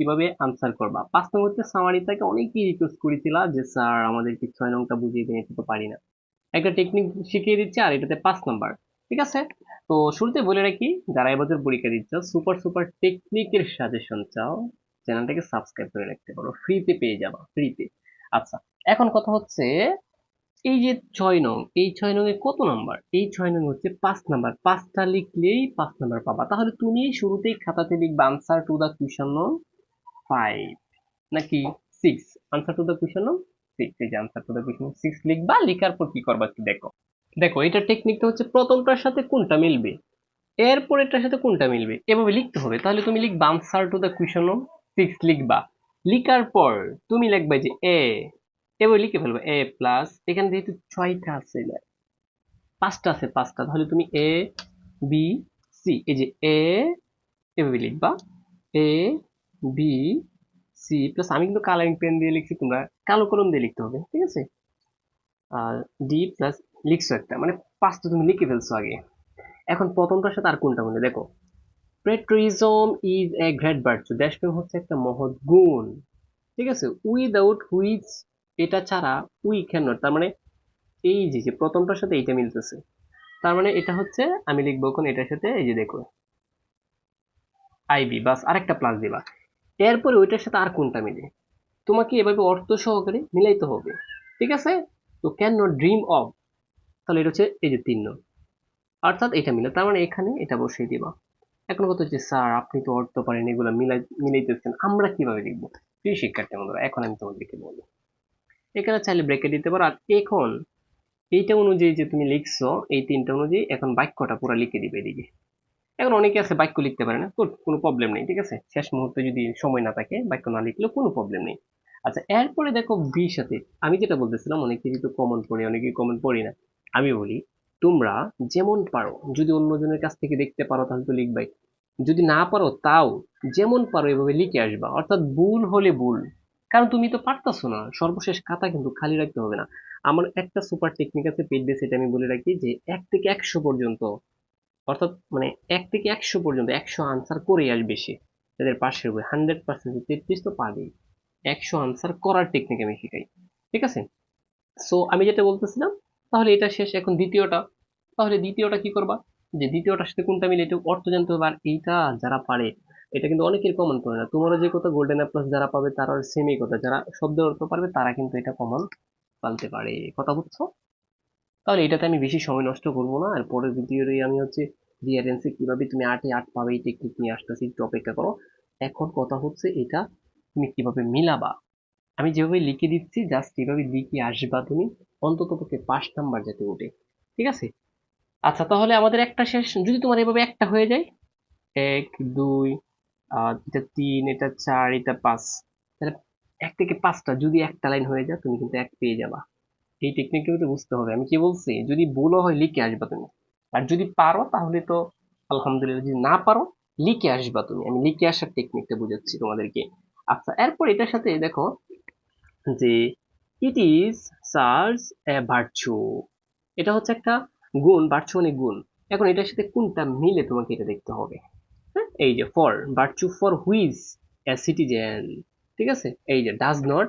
কীভাবে আনসার করবা? পাঁচ নং হচ্ছে সামারিটাকে অনেকেই রিকোয়েস্ট করেছিল যে, স্যার, আমাদেরকে ছয় নংটা বুঝিয়ে দিন এটা তো পারি না। একটা টেকনিক শিখিয়ে দিচ্ছে আর এটাতে পাঁচ নাম্বার ঠিক আছে? তো শুরুতে বলে রাখি, যারা এবছর পরীক্ষা দিচ্ছ সুপার সুপার টেকনিকের সাজেশন চাও, চ্যানেলটাকে সাবস্ক্রাইব করে রাখতে পারো। ফ্রিতে পেয়ে যাবা ফ্রিতে আচ্ছা এখন কথা হচ্ছে, এই যে ছয় নং, এই ছয় নং এ কত নাম্বার এই ছয় নং হচ্ছে পাঁচ নাম্বার পাঁচটা লিখলেই পাঁচ নাম্বার পাবা। তাহলে তুমি শুরুতেই খাতাতে লিখবে আনসার টু দা কোয়েশন নং ফাইভ নাকি six answer to the question নং সিক্স এই যে answer to the question six লিখবা, লিখার পর কি করবা একটু দেখো। দেখো এটা টেকনিকটা হচ্ছে প্রথমটার সাথে কোনটা মিলবে? এরপর এটার সাথে কোনটা মিলবে? এভাবে লিখতে হবে। তাহলে তুমি লিখবা আনসার টু দা কোয়েশন নং সিক্স লিখবা। লিখার পর তুমি লিখবে যে এ এবার লিখে ফেলব। এ প্লাস এখানে যেহেতু ছয়টা আছে, পাঁচটা আছে, পাঁচটা, তাহলে তুমি এ বি সি এই যে এ এভাবে লিখবা। এ বি সি প্লাস আমি কিন্তু কালারিং পেন দিয়ে লিখছি, তোমরা কালো কলম দিয়ে লিখতে হবে, ঠিক আছে? আর ডি প্লাস লিখছো একটা মানে পাঁচটা তুমি লিখে ফেলছো আগে। এখন প্রথমটার সাথে আর কোনটা মনে দেখো patriotism is a great virtue দেশপ্রেম হচ্ছে একটা মহৎ গুণ, ঠিক আছে? উইদাউট হুইচ এটা ছাড়া উই ক্যান নট তার মানে এই যে যে প্রথমটার সাথে এইটা মিলতেছে, তার মানে এটা হচ্ছে, আমি লিখব এখন এটার সাথে, এই যে দেখো আইবি বাস আরেকটা প্লাস দিবা। এরপরে ওইটার সাথে আর কোনটা মিলে? তোমাকে এভাবে অর্থ সহকারে মিলাইতে হবে, ঠিক আছে? তো ক্যান নট ড্রিম অফ তাহলে এটা হচ্ছে এই যে তিন নং। অর্থাৎ এটা মিলে, তার মানে এখানে এটা বসিয়ে দিবা। এখন কথা হচ্ছে, স্যার, আপনি তো অর্থ পারেন, এগুলো মিলাই, মিলাইতেছেন, আমরা কীভাবে লিখব প্রিয় শিক্ষার্থী বন্ধুরা, এখন আমি তোমাদেরকে বলব এখানে চাইলে ব্রেকে দিতে পারো, আর এখন এইটা অনুযায়ী যে তুমি লিখছো, এই তিনটা অনুযায়ী এখন বাক্যটা পুরো লিখে দিবে এদিকে। এখন অনেকে আছে বাক্য লিখতে পারে না। কোনো প্রবলেম নেই, ঠিক আছে? শেষ মুহূর্তে যদি সময় না থাকে, বাক্য না লিখলেও কোনো প্রবলেম নেই। আচ্ছা এরপরে দেখো বি সাথে, আমি যেটা বলতেছিলাম, অনেকে কিন্তু কমন পড়ি অনেকে কমন পড়ি না, আমি বলি, তোমরা যেমন পারো, যদি অন্যজনের কাছ থেকে দেখতে পারো, তাহলে তো লিখবাই। যদি না পারো, তাও যেমন পারো, এভাবে লিখে আসবা। অর্থাৎ ভুল হলে ভুল। কারণ তুমি তো পারতাছো না। সর্বশেষ খাতা কিন্তু খালি রাখতে হবে না। আমার একটা সুপার টেকনিক আছে পেড বেস এটা আমি বলে রাখি, যে এক থেকে একশো পর্যন্ত অর্থাৎ মানে এক থেকে একশো পর্যন্ত, একশো আনসার করে আসবে সে। তাদের পাশের বই হান্ড্রেড পার্সেন্ট তেত্রিশ তো পাবেই। একশো আনসার করার টেকনিক আমি শিখাই। ঠিক আছে? সো আমি যেটা বলতেছিলাম, তাহলে এটা শেষ। এখন দ্বিতীয়টা। তাহলে দ্বিতীয়টা কি করবা? যে দ্বিতীয়টার সাথে কোনটা মিলে এটা অর্থ জানতে হবে। আর এইটা যারা পারে, এটা কিন্তু অনেকের কমন করে না। তোমারও যে কথা গোল্ডেন প্লাস যারা পাবে তারা সেমই কথা। যারা শব্দের অর্থ পারবে, তারা কিন্তু এটা কমন পালতে পারে। কথা বুঝছ? তাহলে এটাতে আমি বেশি সময় নষ্ট করব না। আর পরের ভিডিওতে আমি হচ্ছে রিয়ারেন্সে কীভাবে তুমি আটে আট পাবে, এই টেকনিক নিয়ে আসতেছি, একটু অপেক্ষা করো। এখন কথা হচ্ছে এটা, তুমি কীভাবে মিলাবা। আমি যেভাবে লিখে দিচ্ছি জাস্ট এভাবে লিখে আসবা তুমি, অন্তত পক্ষে পাঁচ নাম্বার যাতে ওঠে ঠিক আছে? আচ্ছা তাহলে আমাদের একটা শেষ। যদি তোমার এভাবে একটা হয়ে যায়, এক, দুই এটা তিন, এটা চার, এটা পাঁচ, তাহলে এক থেকে পাঁচটা যদি একটা লাইন হয়ে যায়, তুমি কিন্তু এক পেয়ে যাবা। এই টেকনিকটা বুঝতে হবে। আমি কি বলছি? যদি ভুলও হয়, লিখে আসবা তুমি। আর যদি পারো, তাহলে তো আলহামদুলিল্লাহ, যদি না পারো, লিখে আসবা তুমি। আমি লিখে আসার টেকনিকটা বুঝাচ্ছি তোমাদেরকে। আচ্ছা এরপর এটার সাথে দেখো যে ইট ইজ সার্চ এ ভার্চু এটা হচ্ছে একটা গুণ ভার্চু মানে গুণ। এখন এটার সাথে কোনটা মিলে তোমাকে এটা দেখতে হবে। হ্যাঁ এই যে for virtue for which a citizen ঠিক আছে? এই যে ডাজ নট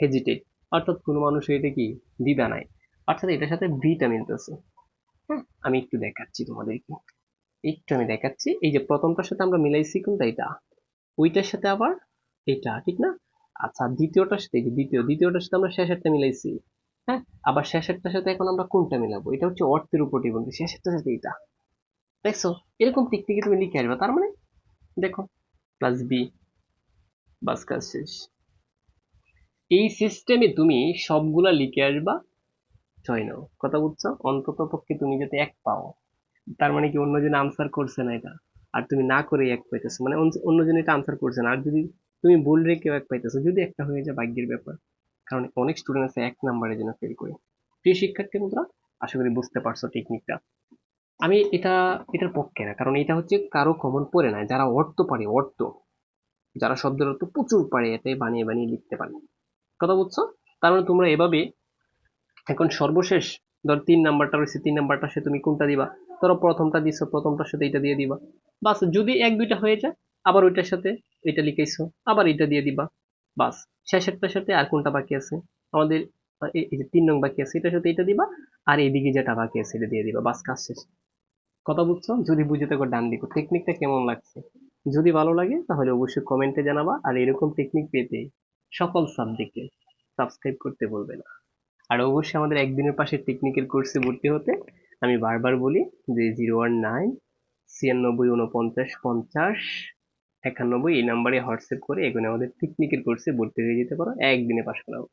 হেজিটেট অর্থাৎ কোনো মানুষের এটা কি দ্বিধা নাই। অর্থাৎ এটার সাথে ভিটা মিলতেছে হ্যাঁ আমি একটু দেখাচ্ছি তোমাদেরকে। একটু আমি দেখাচ্ছি। এই যে প্রথমটার সাথে আমরা মিলাইছি কোনটা এটা। ওইটার সাথে আবার এটা, ঠিক না? আচ্ছা দ্বিতীয়টার সাথে দ্বিতীয়, দ্বিতীয়টার সাথে আমরা শেষেরটা মিলাইছি। হ্যাঁ? আবার শেষেরটার সাথে এখন আমরা কোনটা মিলাবো? এটা হচ্ছে অর্থের উপর ডিপেন্ড শেষেরটার সাথে এটা। দেখছ? এরকম টিকটিকে তুমি লিখে আসবে। তার মানে দেখো প্লাস বি বাস কাজ শেষ। এই সিস্টেমে তুমি সবগুলা লিখে আসবা। ছয় নাও কথা বুঝছ? অন্তত পক্ষে তুমি যাতে এক পাও, তার মানে কি অন্যজন আনসার করছে না এটা? আর তুমি না করে এক পাইতেছো। মানে অন্য- অন্যজন এটা আনসার করছে না। আর যদি তুমি ভুল রেখেও এক পাইতেছো, যদি একটা হয়ে যায় ভাগ্যের ব্যাপার। কারণ অনেক স্টুডেন্ট আছে এক নাম্বারের জন্য ফেল করে। প্রিয় শিক্ষার্থী বন্ধুরা, আশা করি বুঝতে পারছ টেকনিকটা আমি এটা, এটার পক্ষে না। কারণ এটা হচ্ছে কারও কমন পড়ে না। যারা অর্থ পারে, অর্থ। যারা শব্দের অর্থ প্রচুর পারে, এতে বানিয়ে বানিয়ে লিখতে পারে। কথা বুঝছ? তার মানে তোমরা এভাবে এখন সর্বশেষ, ধর তিন নাম্বারটা রয়েছে, তিন নাম্বারটার সাথে তুমি কোনটা দিবা? ধরো প্রথমটা দিছো, প্রথমটার সাথে এটা দিয়ে দিবা। বাস, যদি এক, দুইটা হয়ে যায়, আবার ওইটার সাথে এটা লিখেছো আবার এটা দিয়ে দিবা। বাস, শেষেরটার সাথে আর কোনটা বাকি আছে? আমাদের এই যে তিন নং বাকি আছে, এটার সাথে এটা দিবা, আর এদিকে যেটা বাকি আছে, এটা দিয়ে দিবা। বাস, কাজ শেষ। কথা বুঝছ? যদি বুঝে থাকো, ডান দিকো। টেকনিকটা কেমন লাগছে? যদি ভালো লাগে, তাহলে অবশ্যই কমেন্টে জানাবা, আর এরকম টেকনিক পেতে সকল সাবজেক্টে সাবস্ক্রাইব করতে বলবে না। আর অবশ্যই আমাদের একদিনের পাশে টেকনিক্যাল কোর্সে ভর্তি হতে আমি বারবার বলি যে জিরো ওয়ান নাইন ছিয়ানব্বই উনপঞ্চাশ পঞ্চাশ একানব্বই এই নাম্বারে হোয়াটসঅ্যাপ করে এখানে আমাদের টেকনিক্যাল কোর্সে ভর্তি হয়ে যেতে পারো। একদিনে পাশ করাবো।